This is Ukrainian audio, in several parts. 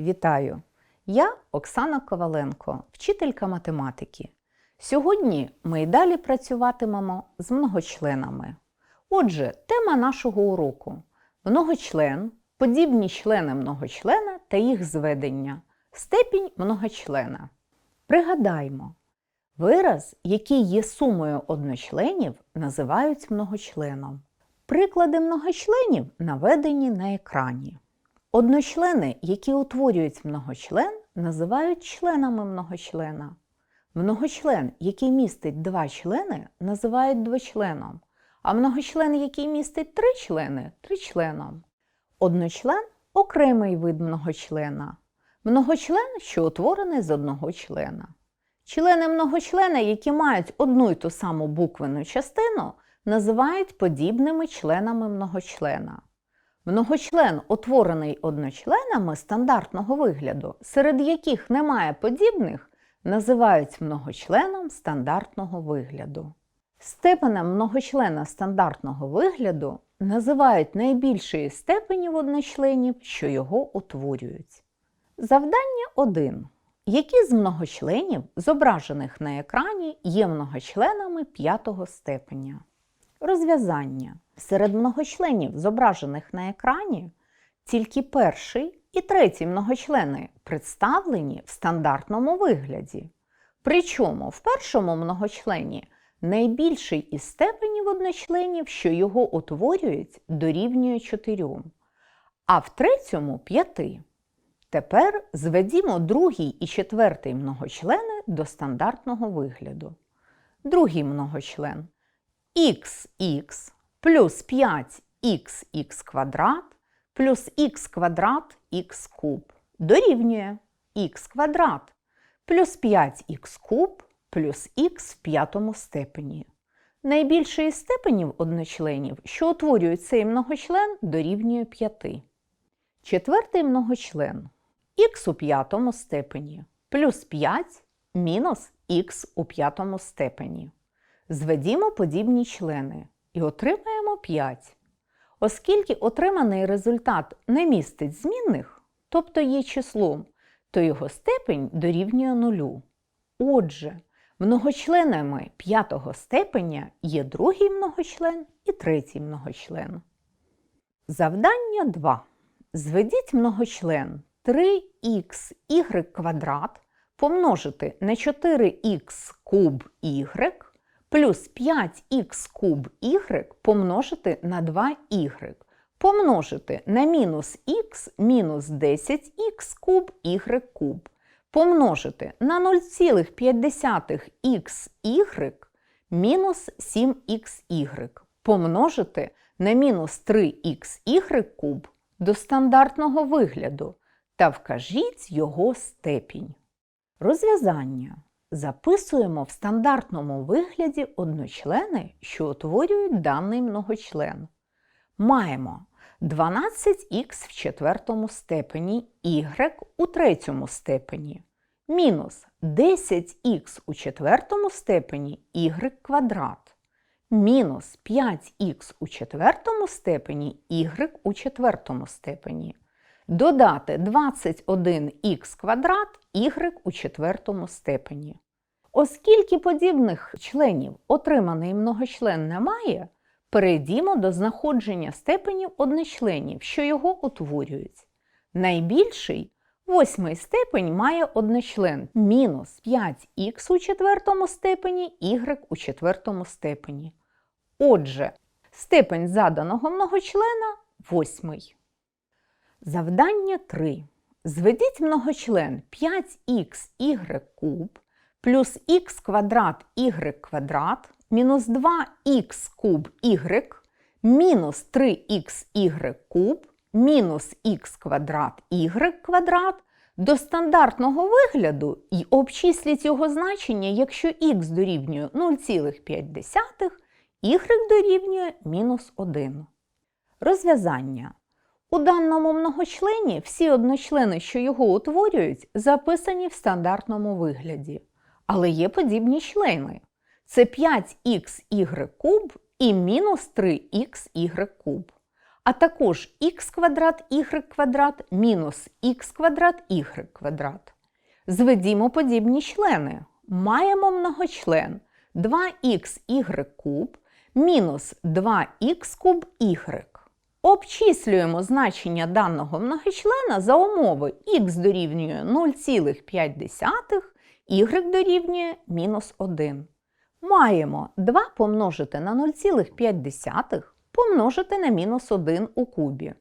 Вітаю! Я Оксана Коваленко, вчителька математики. Сьогодні ми й далі працюватимемо з многочленами. Отже, тема нашого уроку многочлен, подібні члени многочлена та їх зведення, степінь многочлена. Пригадаймо, вираз, який є сумою одночленів, називають многочленом. Приклади многочленів наведені на екрані. Одночлени, які утворюють многочлен, називають членами многочлена. Многочлен, який містить два члени, називають двочленом, а многочлен, який містить три члени тричленом. Одночлен окремий вид многочлена. Многочлен, що утворений з одного члена. Члени многочлена, які мають одну й ту саму буквену частину, називають подібними членами многочлена. Многочлен, утворений одночленами стандартного вигляду, серед яких немає подібних, називають многочленом стандартного вигляду. Степенем многочлена стандартного вигляду називають найбільшої степені одночленів, що його утворюють. Завдання 1. Які з многочленів, зображених на екрані, є многочленами п'ятого степеня? Розв'язання. Серед многочленів, зображених на екрані, тільки перший і третій многочлени представлені в стандартному вигляді. Причому в першому многочлені найбільший із степенів одночленів, що його утворюють, дорівнює 4, а в третьому 5. Тепер зведімо другий і четвертий многочлени до стандартного вигляду. Другий многочлен xx плюс 5xx квадрат плюс х квадрат х куб дорівнює х квадрат плюс 5х куб плюс х в п'ятому степені. Найбільший із степенів одночленів, що утворюють цей многочлен, дорівнює 5. Четвертий многочлен х у п'ятому степені плюс 5 мінус х у п'ятому степені. Зведімо подібні члени і отримаємо 5. Оскільки отриманий результат не містить змінних, тобто є числом, то його степень дорівнює нулю. Отже, многочленами п'ятого степеня є другий многочлен і третій многочлен. Завдання 2. Зведіть многочлен 3х квадрат помножити на 4х куб y плюс 5х куб y помножити на 2y, помножити на мінус х мінус 10х куб y куб, помножити на 0,5xy мінус 7xy, помножити на мінус 3xy куб до стандартного вигляду та вкажіть його степінь. Розв'язання. Записуємо в стандартному вигляді одночлени, що утворюють даний многочлен. Маємо 12х в четвертому степені y у третьому степені, мінус 10х у четвертому степені y квадрат, мінус 5х у четвертому степені y у четвертому степені. Додати 21х квадрат y у четвертому степені. Оскільки подібних членів отриманий многочлен немає, перейдімо до знаходження степенів одночленів, що його утворюють. Найбільший восьмий степень має одночлен мінус 5х у четвертому степені y у четвертому степені. Отже, степень заданого многочлена восьмий. Завдання 3. Зведіть многочлен 5х куб плюс х квадрат y квадрат мінус 2х куб y мінус 3xy куб мінус х квадрат y квадрат до стандартного вигляду і обчисліть його значення, якщо х дорівнює 0,5, y дорівнює мінус 1. Розв'язання. У даному многочлені всі одночлени, що його утворюють, записані в стандартному вигляді. Але є подібні члени. Це 5xy куб і мінус 3xy куб. а також х квадрат y квадрат мінус х квадрат y квадрат. Зведімо подібні члени. Маємо многочлен 2х куб мінус 2х куб y. Обчислюємо значення даного многочлена за умови х дорівнює 0,5, y дорівнює мінус 1. Маємо 2 помножити на 0,5 помножити на мінус 1 у кубі.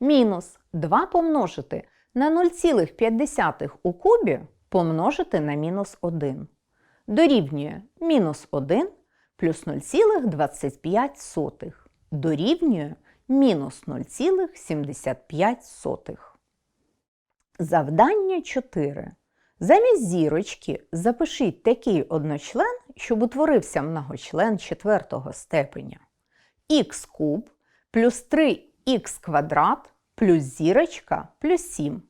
Мінус 2 помножити на 0,5 у кубі помножити на мінус 1. Дорівнює мінус 1 плюс 0,25 дорівнює мінус 0,75. Завдання 4. Замість зірочки запишіть такий одночлен, щоб утворився многочлен четвертого степеня. х куб плюс 3х квадрат плюс зірочка плюс 7.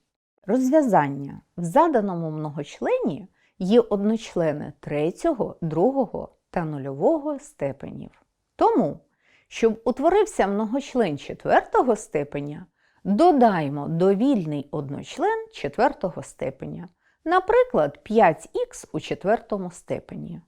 Розв'язання. В заданому многочлені є одночлени третього, другого та нульового степенів. Тому, щоб утворився многочлен четвертого степеня, додаймо довільний одночлен четвертого степеня, наприклад, 5х у четвертому степені.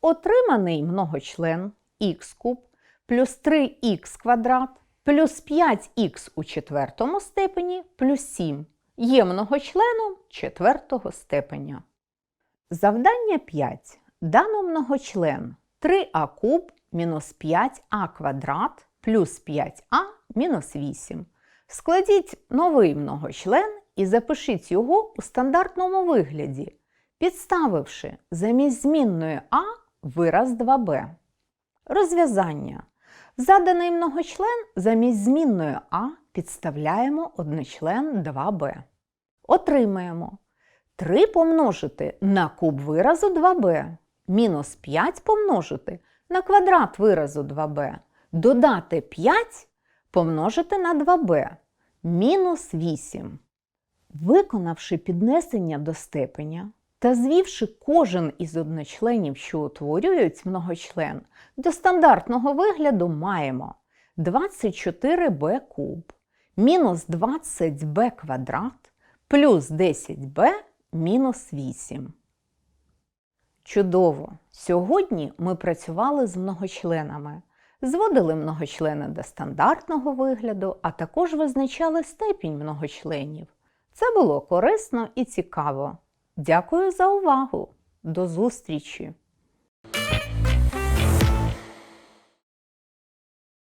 Отриманий многочлен х куб плюс 3х квадрат плюс 5х у четвертому степені плюс 7 є многочленом четвертого степеня. Завдання 5. Дано многочлен 3а куб мінус 5а квадрат плюс 5а мінус 8. Складіть новий многочлен і запишіть його у стандартному вигляді, підставивши замість змінної а вираз 2b. Розв'язання. Заданий многочлен замість змінної а підставляємо одночлен 2b. Отримаємо 3 помножити на куб виразу 2b, мінус 5 помножити на квадрат виразу 2b, додати 5 помножити на 2b, мінус 8. Виконавши піднесення до степеня та звівши кожен із одночленів, що утворюють многочлен, до стандартного вигляду маємо 24b куб мінус 20b квадрат плюс 10b мінус 8. Чудово! Сьогодні ми працювали з многочленами, зводили многочлени до стандартного вигляду, а також визначали степінь многочленів. Це було корисно і цікаво. Дякую за увагу! До зустрічі!